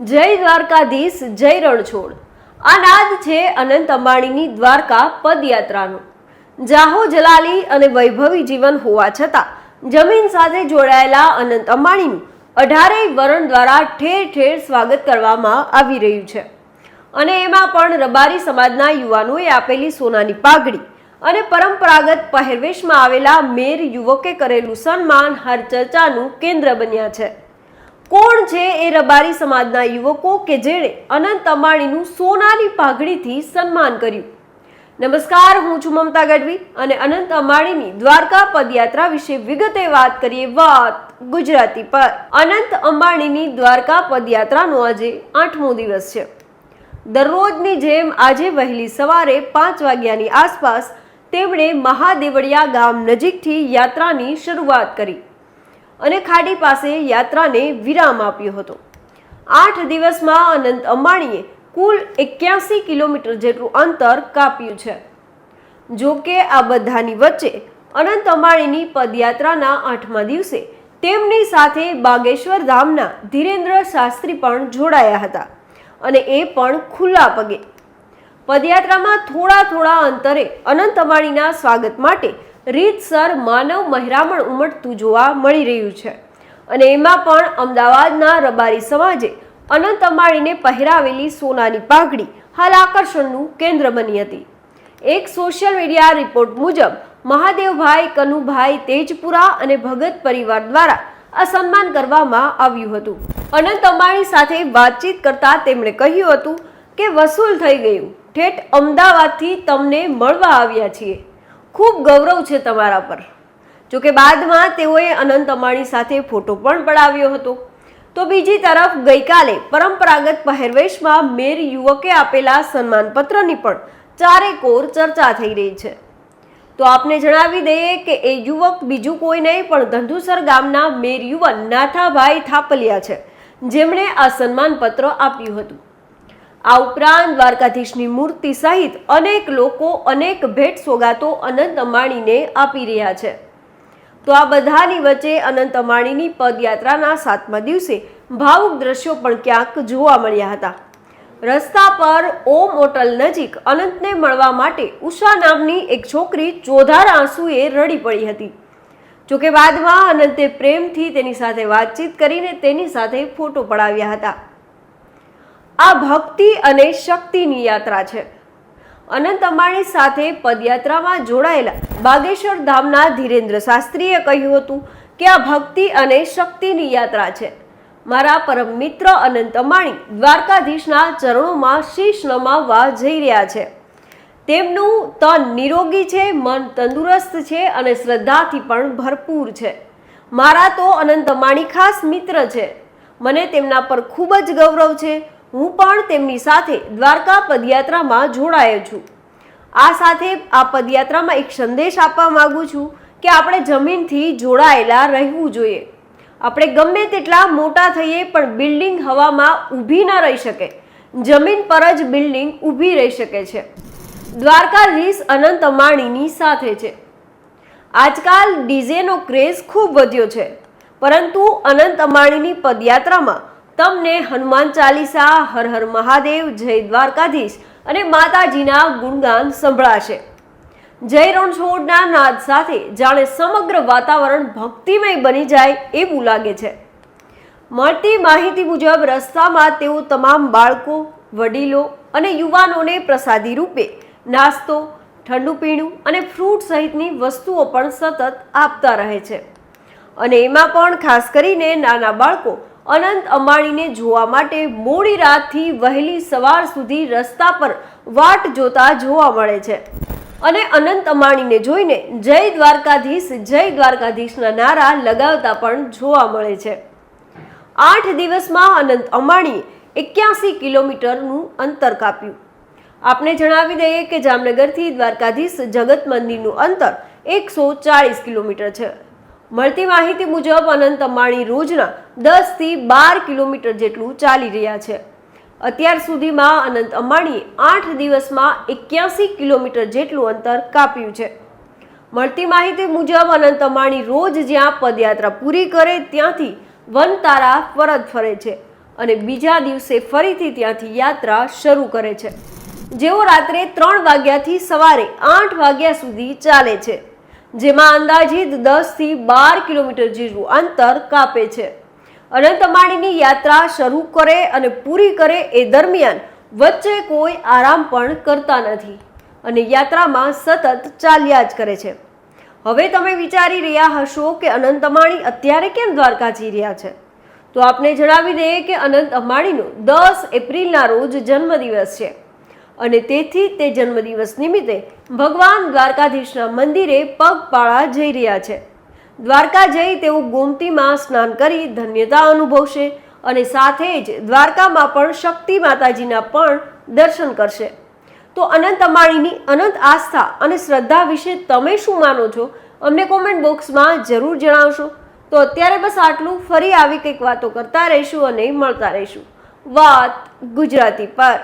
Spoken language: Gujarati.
જય દ્વારકાધીશ, જય રણછોડ. આ નાદ છે અનંત અંબાણીની દ્વારકા પદયાત્રાનો. જાહો જલાલી અને વૈભવી જીવન હોવા છતાં, જમીન સાથે જોડાયેલા અનંત અંબાણીનું અઢારેય વરણ દ્વારા ઠેર ઠેર સ્વાગત કરવામાં આવી રહ્યું છે. અને એમાં પણ રબારી સમાજના યુવાનોએ આપેલી સોનાની પાઘડી અને પરંપરાગત પહેરવેશમાં આવેલા મેર યુવકે કરેલું સન્માન હર ચર્ચાનું કેન્દ્ર બન્યા છે. કોણ છે એ રબારી સમાજના યુવકો કે જેણે અનંત અંબાણીનું સોનાની પાઘડીથી સન્માન કર્યું? નમસ્કાર, હું છું મમતા ગઢવી અને અનંત અંબાણીની દ્વારકા પદયાત્રા વિશે વિગતે વાત કરીએ વાત ગુજરાતી પર. અનંત અંબાણીની દ્વારકા પદયાત્રાનો આજે આઠમો દિવસ છે. દરરોજની જેમ આજે વહેલી સવારે પાંચ વાગ્યાની આસપાસ તેમણે મહાદેવડિયા ગામ નજીકથી યાત્રાની શરૂઆત કરી. અને ખાડી પાસે યાત્રાને વિરામ આપ્યો હતો. આઠ દિવસમાં અનંત અંબાણીએ કુલ એક્યાસી કિલોમીટર જેટલું અંતર કાપ્યું છે. જો કે આ બધાની વચ્ચે અનંત અંબાણીની પદયાત્રાના આઠમા દિવસે તેમની સાથે બાગેશ્વર ધામના ધીરેન્દ્ર શાસ્ત્રી પણ જોડાયા હતા અને એ પણ ખુલ્લા પગે. પદયાત્રામાં થોડા થોડા અંતરે અનંત અંબાણીના સ્વાગત માટે રીતસર માનવ મહેરામણ ઉમટતું જોવા મળી રહ્યું છે. અને એમાં પણ અમદાવાદના રબારી સમાજે અનંત અંબાણીને પહેરાવેલી સોનાની પાઘડી હાલ આકર્ષણનું કેન્દ્ર બની હતી. એક સોશિયલ મીડિયા રિપોર્ટ મુજબ, મહાદેવભાઈ, કનુભાઈ, તેજપુરા અને ભગત પરિવાર દ્વારા આ સન્માન કરવામાં આવ્યું હતું. અનંત અંબાણી સાથે વાતચીત કરતા તેમણે કહ્યું હતું કે વસૂલ થઈ ગયું. ઠેઠ અમદાવાદથી તમને મળવા આવ્યા છીએ. ખૂબ ગૌરવ છે તમારા પર. જોકે બાદમાં તેઓએ અનંત અમાણી સાથે ફોટો પણ પડાવ્યો હતો. તો બીજી તરફ ગઈકાલે પરંપરાગત પહેરવેશમાં મેર યુવકે આપેલા સન્માનપત્રની પણ ચારેકોર ચર્ચા થઈ રહી છે. તો આપને જણાવી દઈએ કે એ યુવક બીજું કોઈ નહીં, પણ ધંધુસર ગામના મેર યુવન નાથાભાઈ થાપલિયા છે, જેમણે આ સન્માનપત્ર આપ્યું હતું. આ ઉપરાંત દ્વારકાધીશની મૂર્તિ સહિત અનેક લોકો, અનેક ભેટ સોગાતો અનંત અંબાણીને આપી રહ્યા છે. તો આ બધાની વચ્ચે અનંત અંબાણીની પદયાત્રાના સાતમા દિવસે ભાવુક દ્રશ્યો પણ ક્યાંક જોવા મળ્યા હતા. રસ્તા પર ઓમ હોટલ નજીક અનંતને મળવા માટે ઉષા નામની એક છોકરી ચોધાર આંસુએ રડી પડી હતી. જોકે બાદમાં અનંતે પ્રેમથી તેની સાથે વાતચીત કરીને તેની સાથે ફોટો પડાવ્યા હતા. આ ભક્તિ અને શક્તિની યાત્રા છે. અનંત અંબાણી સાથે પદયાત્રામાં જોડાયેલા બાગેશ્વર ધામના ધીરેન્દ્ર શાસ્ત્રીએ કહ્યું હતું કે આ ભક્તિ અને શક્તિની યાત્રા છે. મારા પરમ મિત્ર અનંત અંબાણી દ્વારકાધીશના ચરણોમાં શીશ નમાવવા જઈ રહ્યા છે. તેમનું તન નિરોગી છે, મન તંદુરસ્ત છે અને શ્રદ્ધાથી પણ ભરપૂર છે. મારા તો અનંત અંબાણી ખાસ મિત્ર છે. મને તેમના પર ખૂબ જ ગૌરવ છે. હું પણ તેમની સાથે દ્વારકા પદયાત્રામાં જોડાયો છું. આ સાથે આ પદયાત્રામાં એક સંદેશ આપવા માગું છું કે આપણે જમીનથી જોડાયેલા રહેવું જોઈએ. આપણે ગમે તેટલા મોટા થઈએ પણ બિલ્ડિંગ હવામાં ઊભી ન રહી શકે. જમીન પર જ બિલ્ડિંગ ઊભી રહી શકે છે. દ્વારકાધીશ અનંત અમાણીની સાથે છે. આજકાલ ડીજેનો ક્રેઝ ખૂબ વધ્યો છે. પરંતુ અનંત અમાણીની પદયાત્રામાં તમને હનુમાન ચાલીસા, હર હર મહાદેવ, જય દ્વારકાધીશ અને માતાજીના ગુણગાન સંભળાશે. જય રણછોડના નાદ સાથે જાણે સમગ્ર વાતાવરણ ભક્તિમય બની જાય એવું લાગે છે. મળતી માહિતી મુજબ રસ્તામાં તેઓ તમામ બાળકો, વડીલો અને યુવાનોને પ્રસાદી રૂપે નાસ્તો, ઠંડુ પીણું અને ફ્રૂટ સહિતની વસ્તુઓ પણ સતત આપતા રહે છે. અને એમાં પણ ખાસ કરીને નાના બાળકો અનંત અંબાણીને જોવા માટે મોડી રાતથી વહેલી સવાર સુધી રસ્તા પર વાટ જોતા જોવા મળે છે. અને અનંત અંબાણીને જોઈને જય દ્વારકાધીશ, જય દ્વારકાધીશના નારા લગાવતા પણ જોવા મળે છે. આઠ દિવસમાં અનંત અંબાણીએ એક્યાસી કિલોમીટરનું અંતર કાપ્યું. આપને જણાવી દઈએ કે જામનગરથી દ્વારકાધીશ જગત મંદિરનું અંતર એકસો ચાળીસ કિલોમીટર છે. મળતી માહિતી મુજબ અનંત અંબાણી રોજના દસથી બાર કિલોમીટર જેટલું ચાલી રહ્યા છે. અત્યાર સુધીમાં અનંત અંબાણીએ આઠ દિવસમાં એક્યાસી કિલોમીટર જેટલું અંતર કાપ્યું છે. મળતી માહિતી મુજબ અનંત અંબાણી રોજ જ્યાં પદયાત્રા પૂરી કરે ત્યાંથી વન તારા પરત ફરે છે અને બીજા દિવસે ફરીથી ત્યાંથી યાત્રા શરૂ કરે છે. જેઓ રાત્રે ત્રણ વાગ્યાથી સવારે આઠ વાગ્યા સુધી ચાલે છે. જેમાં અંદાજિત દસથી બાર કિલોમીટર જેટલું અંતર કાપે છે. અનંત અંબાણીની યાત્રા શરૂ કરે અને પૂરી કરે એ દરમિયાન વચ્ચે કોઈ આરામ પણ કરતા નથી અને યાત્રામાં સતત ચાલ્યા જ કરે છે. હવે તમે વિચારી રહ્યા હશો કે અનંત અંબાણી અત્યારે કેમ દ્વારકા જઈ રહ્યા છે? તો આપને જણાવી દઈએ કે અનંત અંબાણીનો દસ એપ્રિલના રોજ જન્મદિવસ છે. અને તેથી તે જન્મદિવસ નિમિત્તે ભગવાન દ્વારકાધીશના મંદિરે પગપાળા જઈ રહ્યા છે. દ્વારકા જઈ તેઓ ગોમતીમાં સ્નાન કરી ધન્યતા અનુભવશે અને સાથે જ દ્વારકામાં પણ શક્તિ માતાજીના પણ દર્શન કરશે. તો અનંત અમાણીની અનંત આસ્થા અને શ્રદ્ધા વિશે તમે શું માનો છો? અમને કોમેન્ટ બોક્સમાં જરૂર જણાવશો. તો અત્યારે બસ આટલું. ફરી આવી કંઈક વાતો કરતા રહીશું અને મળતા રહીશું. વાત ગુજરાતી પર.